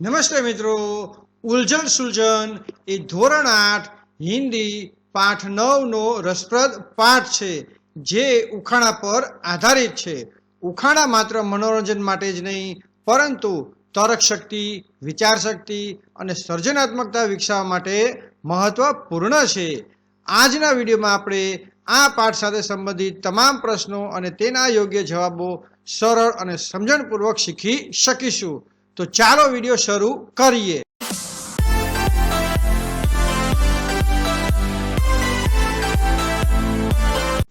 નમસ્તે મિત્રો. ઉલઝન સુલઝન એ ધોરણ આઠ હિન્દી પાઠ નવનો રસપ્રદ પાઠ છે, જે ઉખાણા પર આધારિત છે. ઉખાણા માત્ર મનોરંજન માટે જ નહીં, પરંતુ તર્ક શક્તિ વિચાર શક્તિ અને સર્જનાત્મકતા વિકસાવવા માટે મહત્વપૂર્ણ છે. આજના વિડીયોમાં આપણે આ પાઠ સાથે સંબંધિત તમામ પ્રશ્નો અને તેના યોગ્ય જવાબો સરળ અને સમજણપૂર્વક શીખી શકીશું. તો ચાલો વીડિયો શરૂ કરીએ.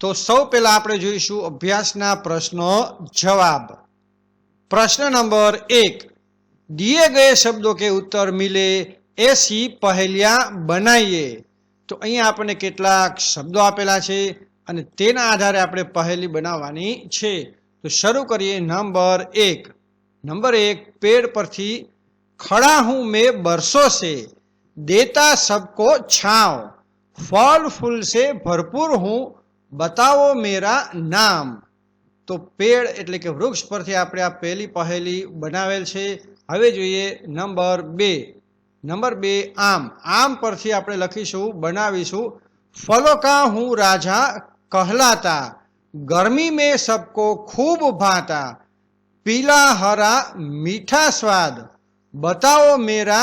તો સૌ પહેલા આપણે જોઈશું અભ્યાસના પ્રશ્નો જવાબ. પ્રશ્ન નંબર એક, દિયે ગયે શબ્દો કે ઉત્તર મિલે એસી પહેલિયા બનાવીએ તો અહીંયા આપણને કેટલાક શબ્દો આપેલા છે અને તેના આધારે આપણે પહેલી બનાવવાની છે. તો શરૂ કરીએ નંબર એક. નંબર એક પેડ પરથી ખડા હું મેં બરસો से देता सबको छाव फल फूल से भरपूर हूँ बताओ मेरा नाम તો પેડ એટલે કે વૃક્ષ પરથી આપણે આ પહેલી પહેલી બનાવેલ છે હવે જોઈએ નંબર બે નંબર બે આમ આમ પરથી આપણે લખીશું બનાવીશું ફલો કા હું રાજા કહલાતા गर्मी में सबको खूब भाता पीला हरा मीठा स्वाद बताओ मेरा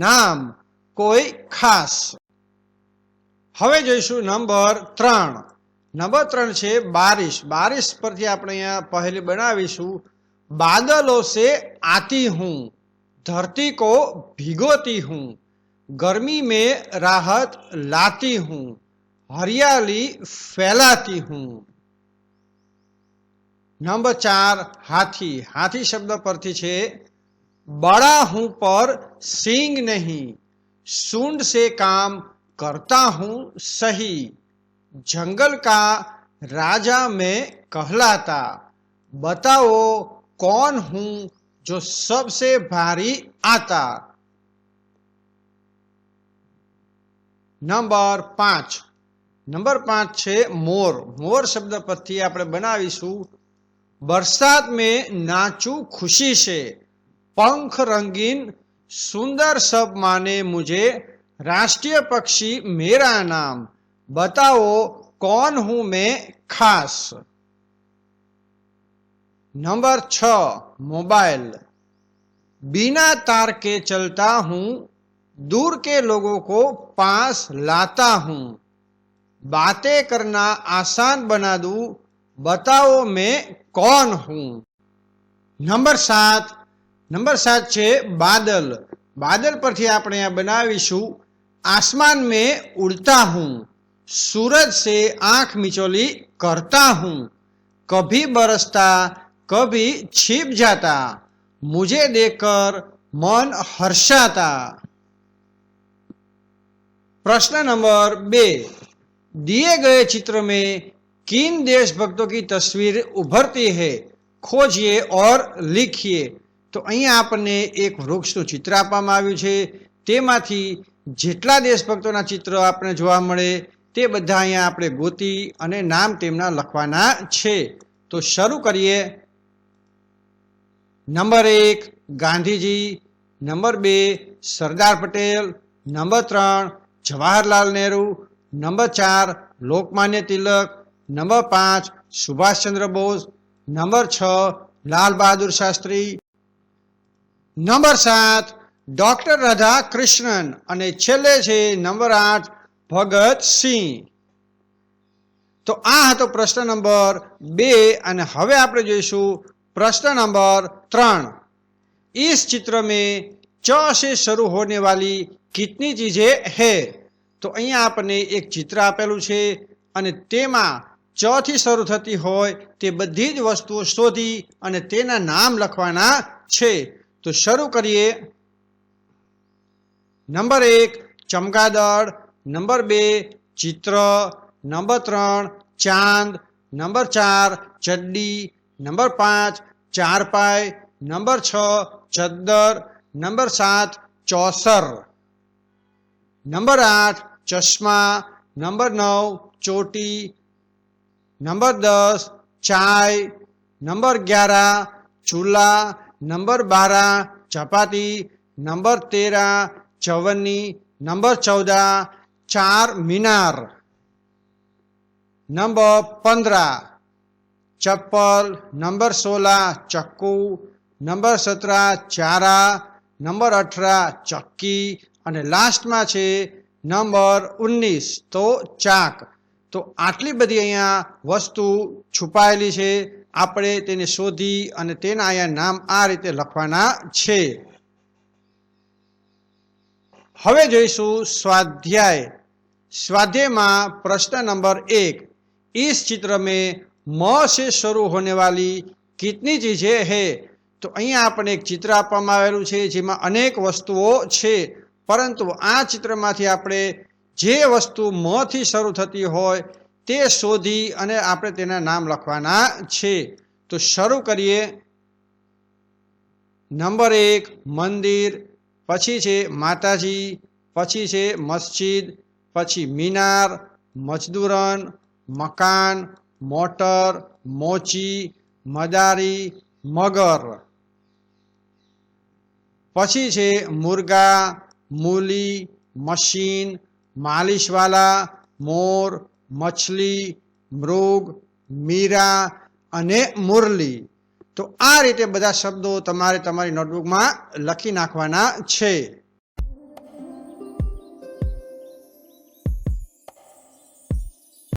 નામ કોઈ ખાસ હવે જોઈશું નંબર ત્રણ નંબર ત્રણ છે બારિશ બારિશ પરથી આપણે અહીંયા પહેલી બનાવીશું बादलों से आती हूँ धरती को भिगोती हूँ गर्मी में राहत लाती हूँ हरियाली फैलाती हूँ नंबर चार, हाथी। हाथी शब्द पर छे, बड़ा हूँ पर सिंग नहीं। सुंड से काम करता हूँ सही। जंगल का राजा में कहलाता। बताओ कौन हूँ जो सबसे भारी आता? नंबर पाँच। नंबर पाँच छे, मोर। मोर शब्द पर थी आप बनासू बरसात में नाचू खुशी से। पंख रंगीन, सुंदर सब माने मुझे। राष्ट्रीय पक्षी मेरा नाम। बताओ कौन हूँ मैं खास। नंबर छ, मोबाइल। बिना तार के चलता हूँ, दूर के लोगों को पास लाता हूँ। बातें करना आसान बना दूँ बताओ मैं कौन हूं નંબર સાત નંબર સાત છે બાદલ બાદલ પરથી આપણે આ બનાવીશું आसमान में उड़ता हूं सूरज से आंख मिचोली करता हूं कभी बरसता कभी छिप जाता मुझे देखकर मन हर्षाता प्रश्न नंबर बे दिए गए चित्र में किन देशभक्तों की तस्वीर उभरती है खोजिए और लिखिए તો અહીંયા આપણને એક વૃક્ષનું ચિત્ર આપવામાં આવ્યું છે તેમાંથી જેટલા દેશભક્તોના ચિત્ર આપણે જોવા મળે તે બધા અહીંયા આપણે ગોતી અને નામ તેમના લખવાના છે તો શરૂ કરીએ નંબર એક ગાંધીજી નંબર બે સરદાર પટેલ નંબર ત્રણ જવાહરલાલ નહેરુ નંબર ચાર લોકમાન્ય તિલક નંબર પાંચ સુભાષચંદ્ર બોઝ નંબર છ લાલ બહાદુર શાસ્ત્રી નંબર સાત ડોક્ટર રાધા કૃષ્ણન અને છેલ્લે છે નંબર આઠ ભગત સિંહ તો આ હતો પ્રશ્ન નંબર બે અને હવે આપણે જોઈશું प्रश्न नंबर त्रण इस चित्र में च से शुरू होने वाली कितनी चीजें है તો અહીંયા આપણને એક ચિત્ર આપેલું છે અને તેમાં ચ શરૂ થતી હોય તે બધી જ વસ્તુઓ શોધી અને તેના નામ લખવાના છે. તો શરૂ કરીએ. નંબર એક ચમગાદળ નંબર બે, ચિત્ર. નંબર ત્રણ, ચાંદ. નંબર ચાર, ચડ્ડી. નંબર પાંચ, ચારપાઈ. નંબર છ, ચદ્દર. નંબર સાત, ચોસર. નંબર આઠ, ચશ્મા. નંબર નવ, ચોટી. નંબર દસ, ચાય. નંબર ગ્યારહ ચૂલા. નંબર બારह ચપાતી. નંબર તેરह ચવન્ની. નંબર चौदह ચાર, મિનાર. નંબર पंद्रह ચપ્પલ. નંબર सोलह ચક્કુ. નંબર સતરા ચારા. નંબર અઠરા ચક્કી. અને લાસ્ટમાં છે નંબર ઓગણીસ, તો ચાક. તો આટલી બધી અહીંયા વસ્તુ છુપાયેલી છે. આપણે તેને શોધી અને તેના અહીંયા નામ આ રીતે લખવાના છે. હવે જોઈશું સ્વાધ્યાય. સ્વાધ્યાયમાં પ્રશ્ન નંબર એક. ઇસ ચિત્ર મેં મ સે શરૂ હોને વાલી કિતની ચીજે હે? તો અહીંયા આપણને એક ચિત્ર આપવામાં આવેલું છે જેમાં અનેક વસ્તુઓ છે. પરંતુ આ ચિત્રમાંથી આપણે જે વસ્તુ મથી શરૂ થતી હોય તે શોધી અને આપણે તેના નામ લખવાના છે. તો શરૂ કરીએ. નંબર એક, મંદિર, પછી છે માતાજી, પછી છે મસ્જિદ, પછી મિનાર, મજદૂરન, મકાન, મોટર, મોચી, મદારી, મગર. પછી છે મુર્ગા, મૂલી, મશીન માલિશવાલા, મોર, મછલી, મૃગ, મીરા અને મુરલી. તો આ રીતે બધા શબ્દો તમારે તમારી નોટબુકમાં લખી નાખવાના છે.